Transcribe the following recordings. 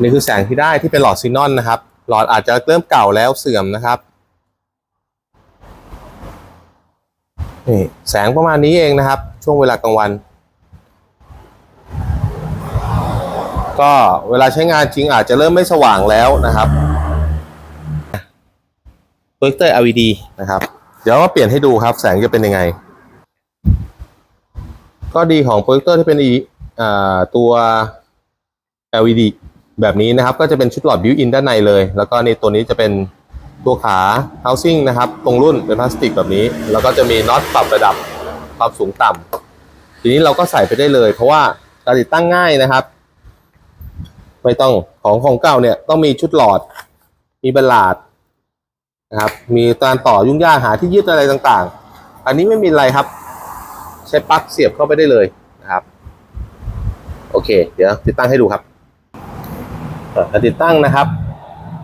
นี่คือแสงที่ได้ที่เป็นหลอดซีนอนนะครับ หลอดอาจจะเริ่มเก่าแล้วเสื่อมนะครับนี่แสงประมาณนี้เองนะครับ ช่วงเวลากลางวัน ก็เวลาใช้งานจริงอาจจะเริ่มไม่สว่างแล้วนะครับโปรเจคเตอร์ LED นะครับ เดี๋ยวมาเปลี่ยนให้ดูครับ แสงจะเป็นยังไง ก็ดีของโปรเจคเตอร์ที่เป็นอีอตัว LED แบบนี้นะครับก็จะเป็นชุดหลอดบิวอินด้านในเลย แล้วก็ในตัวนี้จะเป็นตัวขา housing นะครับ ตรงรุ่นเป็นพลาสติกแบบนี้ แล้วก็จะมีน็อตปรับระดับความสูงต่ำทีนี้เราก็ใส่ไปได้เลย เพราะว่าการติดตั้งง่ายนะครับ ไม่ต้องของของเก่าเนี่ยต้องมีชุดหลอด มีบลลาดนะครับ มีการต่อยุ่งยากหาที่ยึดอะไรต่างๆ อันนี้ไม่มีอะไรครับ ใช้ปลั๊กเสียบเข้าไปได้เลยนะครับ โอเค เดี๋ยวติดตั้งให้ดูครับ การติดตั้งนะครับ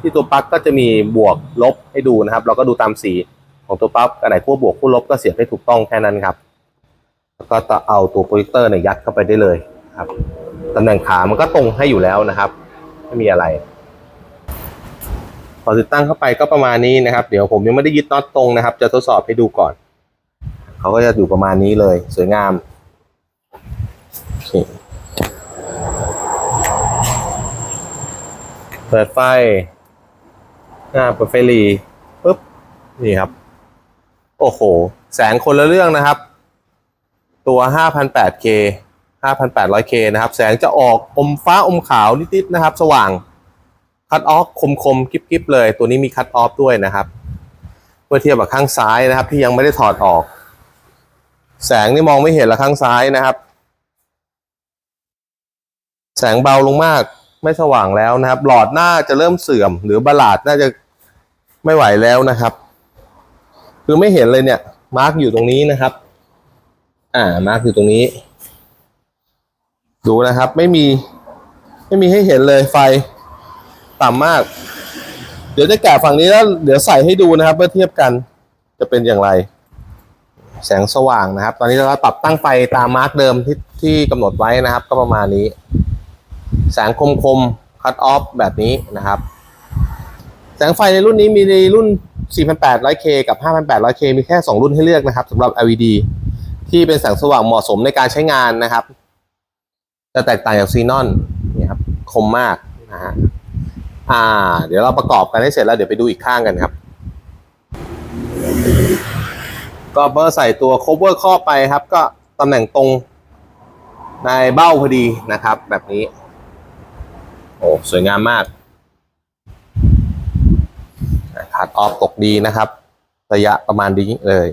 ที่ตัวปลั๊กก็จะมีบวกลบให้ดูนะครับ เราก็ดูตามสีของตัวปลั๊กอันไหนขั้วบวกขั้วลบก็เสียบให้ถูกต้องแค่นั้นครับ แล้วก็เอาตัวโปรเจคเตอร์เนี่ยยัดเข้าไปได้เลยครับตำแหน่งขามันก็ตรงให้อยู่แล้วนะครับ ไม่มีอะไร พอติดตั้งเข้าไปก็ประมาณนี้นะครับ เดี๋ยวผมยังไม่ได้ยึดน็อตตรงนะครับ จะทดสอบให้ดูก่อน เขาก็จะอยู่ประมาณนี้เลย สวยงามโอ เปิดไฟอ่าเปิดไฟรีปุ๊บนี่ครับ โอ้โห แสงคนละเรื่องนะครับ ตัว 5,800K 5,800K นะครับ แสงจะออกอมฟ้าอมขาวนิดๆนะครับ สว่างคัดออฟคมคมๆกริบๆเลย ตัวนี้มีคัดออฟด้วยนะครับ เมื่อเทียบกับข้างซ้ายนะครับ ที่ยังไม่ได้ถอดออก แสงนี่มองไม่เห็นละข้างซ้ายนะครับ แสงเบาลงมาก ไม่สว่างแล้วนะครับ หลอดหน้าจะเริ่มเสื่อม หรือบลาดน่าจะไม่ไหวแล้วนะครับ คือไม่เห็นเลยเนี่ย มาร์กอยู่ตรงนี้นะครับ อ่า มาร์กอยู่ตรงนี้ ดูนะครับ ไม่มี ไม่มีให้เห็นเลยไฟต่ำมาก เดี๋ยวจะแกะฝั่งนี้แล้วเดี๋ยวใส่ให้ดูนะครับ เพื่อเทียบกัน จะเป็นอย่างไร แสงสว่างนะครับ ตอนนี้เราปรับตั้งไฟตามมาร์กเดิมที่ที่กำหนดไว้นะครับ ก็ประมาณนี้ แสงคมคมคัตออฟแบบนี้นะครับ แสงไฟในรุ่นนี้มีในรุ่น 4,800K กับ 5,800K มีแค่ 2 รุ่นให้เลือกนะครับสำหรับ LED ที่เป็นแสงสว่างเหมาะสมในการใช้งานนะครับ จะแตกต่างจากซีนอนนี่ครับคมมากนะฮะอ่า เดี๋ยวเราประกอบกันให้เสร็จแล้วเดี๋ยวไปดูอีกข้างกันครับ ก็เบอร์ใส่ตัว cover ครอบไปครับ ก็ตำแหน่งตรงในเบ้าพอดีนะครับ แบบนี้ อ้สวยงามมากขัดออฟตกดีนะครับ ระยะประมาณนี้เลย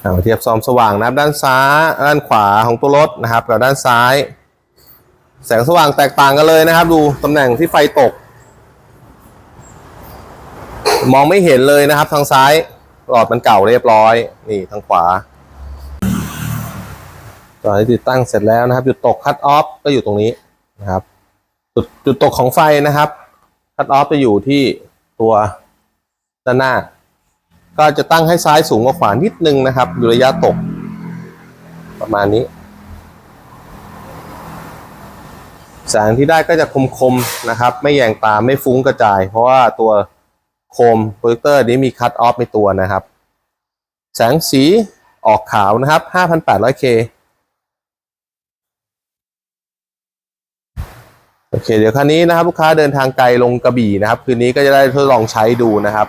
เอามาเทียบซอมสว่างนะครับด้านซ้ายด้านขวาของตัวรถนะครับ กับด้านซ้าย แสงสว่างแตกต่างกันเลยนะครับ ดูตำแหน่งที่ไฟตก มองไม่เห็นเลยนะครับ ทางซ้ายหลอดมันเก่าเรียบร้อย นี่ทางขวา ตอนที่ติดตั้งเสร็จแล้วนะครับ จุดตกคัตออฟก็อยู่ตรงนี้นะครับ จุดจุดตกของไฟนะครับคัตออฟจะอยู่ที่ตัวด้านหน้า ก็จะตั้งให้ซ้ายสูงกว่าขวานิดนึงนะครับอยู่ระยะตก ประมาณนี้แสงที่ได้ก็จะคมๆนะครับ ไม่แยงตาไม่ฟุ้งกระจาย เพราะว่าตัวโคมโปรเจคเตอร์นี้มีคัตออฟในตัวนะครับ แสงสีออกขาวนะครับ 5,800K โอเค เดี๋ยวคันนี้นะครับลูกค้าเดินทางไกลลงกระบี่นะครับ คืนนี้ก็จะได้ทดลองใช้ดูนะครับ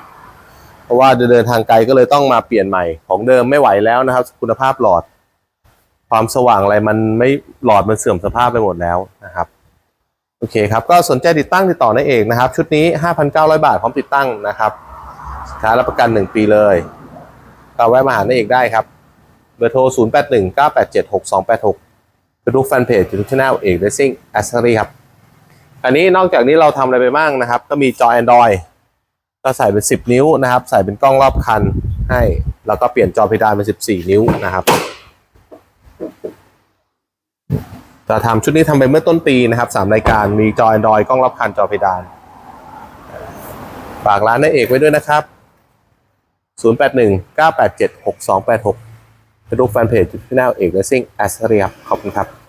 เพราะว่าเดินทางไกลก็เลยต้องมาเปลี่ยนใหม่ของเดิมไม่ไหวแล้วนะครับ คุณภาพหลอด ความสว่างอะไรมันไม่หลอดมันเสื่อมสภาพไปหมดแล้วนะครับโอเคครับก็สนใจติดตั้งติดต่อในเอกนะครับ ชุดนี้ 5,900 บาทพร้อมติดตั้งนะครับสินค้ารับประกัน 1 ปีเลยก็แวะมาหาในเอกได้ครับเบอร์โทร 081 987 6286เป็นรูปแฟนเพจยูทูบช anel เอก Racing Accessory ครับ อันนี้นอกจากนี้เราทำอะไรไปบ้างนะครับ ก็มีจอ Android ก็ใส่เป็น 10 นิ้วนะครับ ใส่เป็นกล้องรอบคันให้ แล้วก็เปลี่ยนจอเพดานเป็น 14 นิ้วนะครับจะทำชุดนี้ทำไปเมื่อต้นปีนะครับสามรายการมีจอ Android กล้องรอบคันจอเพดานฝากร้านนายเอกไว้ด้วยนะครับ 081 987 6286เป็นรูปแฟนเพจที่แนวเอกเลสซิ่งแอสเรียบขอบคุณครับ